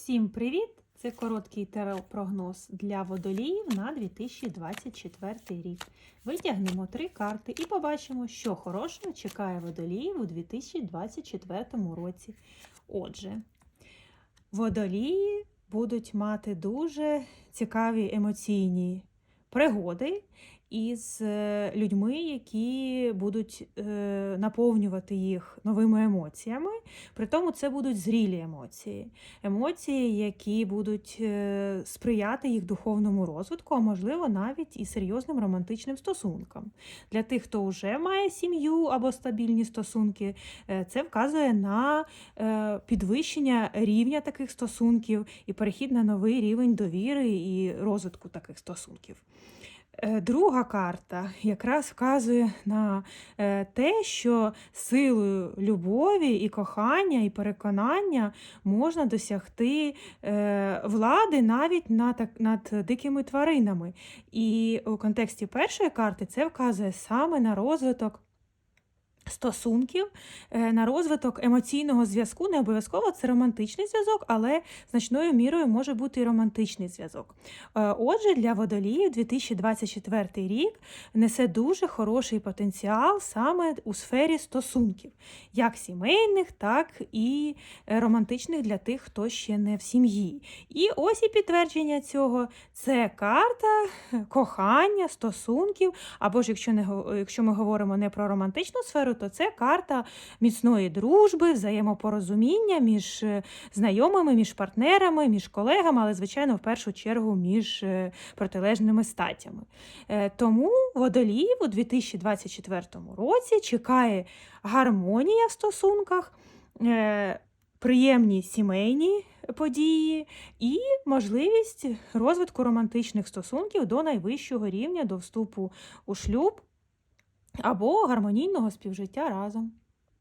Всім привіт! Це короткий теропрогноз для водоліїв на 2024 рік. Витягнемо три карти і побачимо, що хорошого чекає водоліїв у 2024 році. Отже, водолії будуть мати дуже цікаві емоційні пригоди із е, людьми, які будуть е, наповнювати їх новими емоціями. При тому це будуть зрілі емоції, емоції, які будуть е, сприяти їх духовному розвитку, а можливо навіть і серйозним романтичним стосункам. Для тих, хто вже має сім'ю або стабільні стосунки, це вказує на підвищення рівня таких стосунків і перехід на новий рівень довіри і розвитку таких стосунків. Е, Друга карта якраз вказує на е, те, що силою любові і кохання, і переконання можна досягти е, влади навіть над, дикими тваринами. І у контексті першої карти це вказує саме на розвиток. Стосунків е, на розвиток емоційного зв'язку не обов'язково це романтичний зв'язок, але значною мірою може бути і романтичний зв'язок. Е, Отже, для водоліїв 2024 рік несе дуже хороший потенціал саме у сфері стосунків, як сімейних, так і е, романтичних для тих, хто ще не в сім'ї. І ось і підтвердження цього це карта кохання, стосунків, або ж якщо не якщо ми говоримо не про романтичну сферу, то це карта міцної дружби, взаємопорозуміння між е, знайомими, між партнерами, між колегами, але, звичайно, в першу чергу між е, протилежними статтями. Е, Тому водоліїв у 2024 році чекає гармонія в стосунках. Приємні сімейні події і можливість розвитку романтичних стосунків до найвищого рівня, до вступу у шлюб або гармонійного співжиття разом.